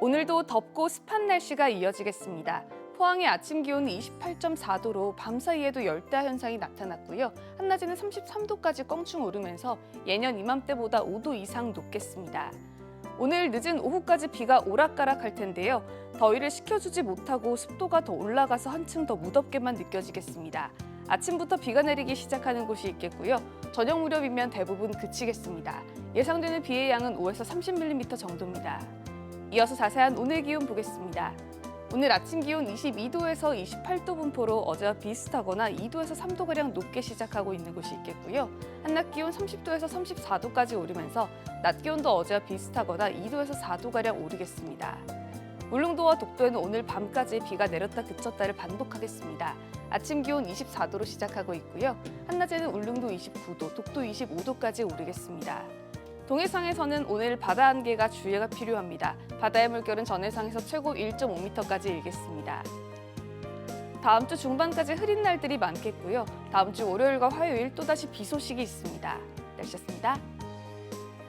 오늘도 덥고 습한 날씨가 이어지겠습니다. 포항의 아침 기온은 28.4도로 밤 사이에도 열대 현상이 나타났고요. 한낮에는 33도까지 껑충 오르면서 예년 이맘때보다 5도 이상 높겠습니다. 오늘 늦은 오후까지 비가 오락가락할 텐데요. 더위를 식혀주지 못하고 습도가 더 올라가서 한층 더 무덥게만 느껴지겠습니다. 아침부터 비가 내리기 시작하는 곳이 있겠고요. 저녁 무렵이면 대부분 그치겠습니다. 예상되는 비의 양은 5에서 30mm 정도입니다. 이어서 자세한 오늘 기온 보겠습니다. 오늘 아침 기온 22도에서 28도 분포로 어제와 비슷하거나 2도에서 3도가량 높게 시작하고 있는 곳이 있겠고요. 한낮 기온 30도에서 34도까지 오르면서 낮 기온도 어제와 비슷하거나 2도에서 4도가량 오르겠습니다. 울릉도와 독도에는 오늘 밤까지 비가 내렸다 그쳤다를 반복하겠습니다. 아침 기온 24도로 시작하고 있고요. 한낮에는 울릉도 29도, 독도 25도까지 오르겠습니다. 동해상에서는 오늘 바다 안개가 주의가 필요합니다. 바다의 물결은 전해상에서 최고 1.5m까지 일겠습니다. 다음 주 중반까지 흐린 날들이 많겠고요. 다음 주 월요일과 화요일 또다시 비 소식이 있습니다. 날씨였습니다.